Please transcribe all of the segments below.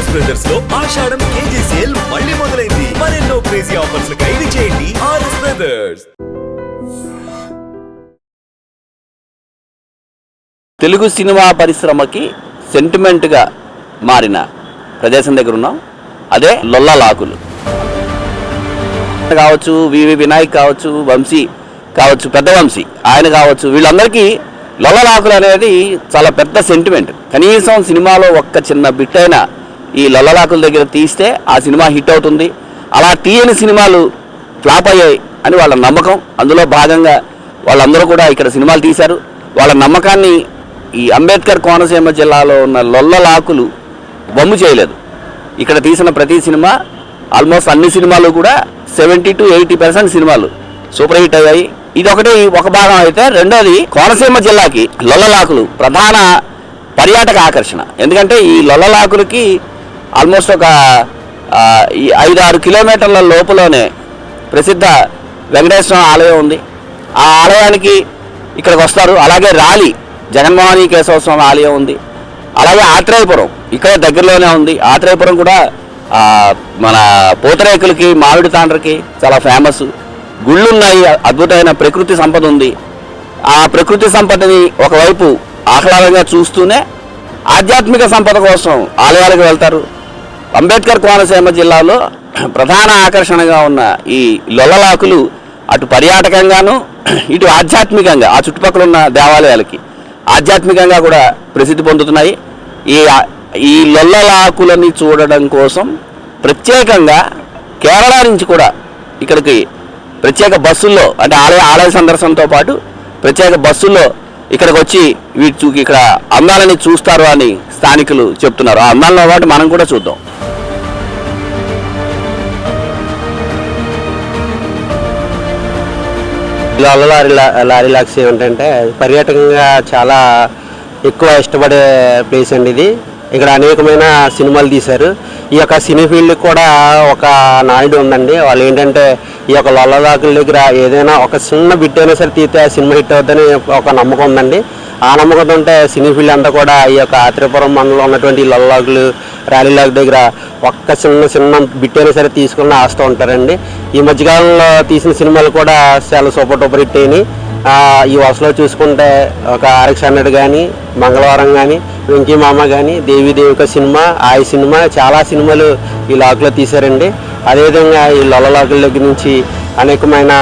RS బ్రదర్స్లో Ashadham KG sale మళ్ళీ మొదలైంది. మరెన్నో క్రేజీ ఆఫర్స్ ఖైదు చేయండి ఆర్ఎస్ బ్రదర్స్ తెలుగు సినిమా పరిశ్రమకి సెంటిమెంట్గా మారిన ప్రదేశం దగ్గర ఉన్నాం. అదే లొల్లలాకులు కావచ్చు వివి వినాయక్ కావచ్చు వంశీ కావచ్చు పెద్ద వంశీ ఆయన కావచ్చు వీళ్ళందరికీ లొల్లలాకులు అనేది చాలా పెద్ద సెంటిమెంట్ కనీసం సినిమాలో ఒక్క చిన్న బిట్ అయినా ఈ లొల్లలాకుల దగ్గర తీస్తే ఆ సినిమా హిట్ అవుతుంది. అలా తీయని సినిమాలు ఫ్లాప్ అయ్యాయి అని వాళ్ళ నమ్మకం. అందులో భాగంగా వాళ్ళందరూ కూడా ఇక్కడ సినిమాలు తీశారు. వాళ్ళ నమ్మకాన్ని ఈ అంబేద్కర్ కోనసీమ జిల్లాలో ఉన్న లొల్లలాకులు బొమ్ము చేయలేదు. ఇక్కడ తీసిన ప్రతి సినిమా ఆల్మోస్ట్ అన్ని సినిమాలు కూడా సెవెంటీ టు ఎయిటీ పర్సెంట్ సినిమాలు సూపర్ హిట్ అయ్యాయి. ఇది ఒకటి ఒక భాగం అయితే రెండోది కోనసీమ జిల్లాకి లొల్లలాకులు ప్రధాన పర్యాటక ఆకర్షణ. ఎందుకంటే ఈ లొల్లలాకులకి ఆల్మోస్ట్ ఒక ఈ ఐదు ఆరు కిలోమీటర్ల లోపలనే ప్రసిద్ధ వెంకటేశ్వర ఆలయం ఉంది. ఆ ఆలయానికి ఇక్కడికి వస్తారు. అలాగే రాలి జగన్మోహని కేశవ స్వామి ఆలయం ఉంది. అలాగే ఆత్రేయపురం ఇక్కడ దగ్గరలోనే ఉంది. ఆత్రేయపురం కూడా మన పూతరేకులకి మామిడి తాండ్రకి చాలా ఫేమస్. గుళ్ళు ఉన్నాయి అద్భుతమైన ప్రకృతి సంపద ఉంది. ఆ ప్రకృతి సంపదని ఒకవైపు ఆహ్లాదంగా చూస్తూనే ఆధ్యాత్మిక సంపద కోసం ఆలయాలకు వెళ్తారు. అంబేద్కర్ కోనసీమ జిల్లాలో ప్రధాన ఆకర్షణగా ఉన్న ఈ లొల్లలాకులు అటు పర్యాటకంగాను ఇటు ఆధ్యాత్మికంగా ఆ చుట్టుపక్కల ఉన్న దేవాలయాలకి ఆధ్యాత్మికంగా కూడా ప్రసిద్ధి పొందుతున్నాయి. ఈ ఈ లొల్లలాకులని చూడడం కోసం ప్రత్యేకంగా కేరళ నుంచి కూడా ఇక్కడికి ప్రత్యేక బస్సుల్లో అంటే ఆలయ ఆలయ సందర్శనతో పాటు ప్రత్యేక బస్సుల్లో ఇక్కడికి వచ్చి వీటి చూ- ఇక్కడ అందాలని చూస్తారు అని స్థానికులు చెప్తున్నారు. ఆ అందాలతో పాటు మనం కూడా చూద్దాం. లారీ లారీ లాక్స్ ఏంటంటే పర్యాటకంగా చాలా ఎక్కువ ఇష్టపడే ప్లేస్ అండి ఇది. ఇక్కడ అనేకమైన సినిమాలు తీశారు. ఈ యొక్క సినీ ఫీల్డ్ కూడా ఒక నాయుడు ఉందండి. వాళ్ళు ఏంటంటే ఈ యొక్క లొల్లదాకుల దగ్గర ఏదైనా ఒక చిన్న బిట్ అయినా సరే తీస్తే ఆ సినిమా హిట్ అవుతుందని ఒక నమ్మకం ఉందండి. ఆ నమ్మకంతో ఉంటే సినీ ఫీల్డ్ అంతా కూడా ఈ యొక్క ఆత్రిపురం మండలంలో ఉన్నటువంటి లొల్లాకులు ర్యాలీలాక్ దగ్గర ఒక్క చిన్న చిన్న బిట్టైనా సరే తీసుకుని ఆస్తూ ఉంటారండి. ఈ మధ్యకాలంలో తీసిన సినిమాలు కూడా చాలా సూపర్ టూపర్ హిట్ అయినాయి. ఈ వరుసలో చూసుకుంటే ఒక ఆర్ఎక్స్ హండ్రెడ్ కానీ మంగళవారం కానీ వెంకీ మామ కానీ దేవి దేవిక సినిమా ఆయ సినిమా చాలా సినిమాలు ఈ లాక్లో తీశారండి. అదేవిధంగా ఈ లొల్లలాకుల దగ్గర నుంచి అనేకమైన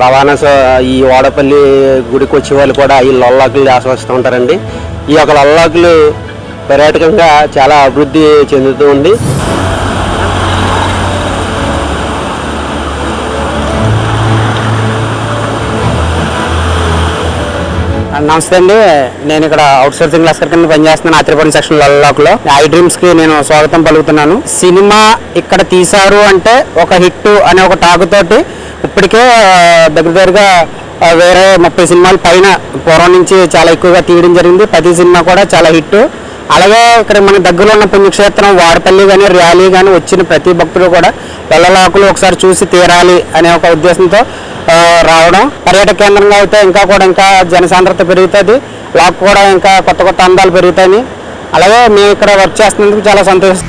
రవాణా సో ఈ వాడపల్లి గుడికి వచ్చే వాళ్ళు కూడా ఈ లొల్లాకులు ఆస్వాదిస్తూ ఉంటారండి. ఈ యొక్క లొల్లాకులు పర్యాటకంగా చాలా అభివృద్ధి చెందుతూ ఉంది. నమస్తే అండి. నేను ఇక్కడ అవుట్ సోర్సింగ్ లస్కర్ కింద పనిచేస్తున్నాను ఆత్రిపురం సెక్షన్ లల్లాక్లో. ఐ డ్రీమ్స్కి నేను స్వాగతం పలుకుతున్నాను. సినిమా ఇక్కడ తీశారు అంటే ఒక హిట్ అనే ఒక టాక్ తోటి ఇప్పటికే దగ్గర దగ్గరగా వేరే ముప్పై సినిమాల పైన పూర్వం నుంచి చాలా ఎక్కువగా తీయడం జరిగింది. ప్రతి సినిమా కూడా చాలా హిట్. అలాగే ఇక్కడ మన దగ్గరలో ఉన్న పుణ్యక్షేత్రం వాడపల్లి కానీ ర్యాలీ కానీ వచ్చిన ప్రతి భక్తులు కూడా వెళ్ళలాకులు ఒకసారి చూసి తీరాలి అనే ఒక ఉద్దేశంతో రావడం. పర్యాటక కేంద్రంగా అయితే ఇంకా కూడా ఇంకా జనసాంద్రత పెరుగుతుంది. లాక్ కూడా ఇంకా కొత్త కొత్త అందాలు పెరుగుతాయి. అలాగే మేము ఇక్కడ వర్క్ చేస్తున్నందుకు చాలా సంతోషం.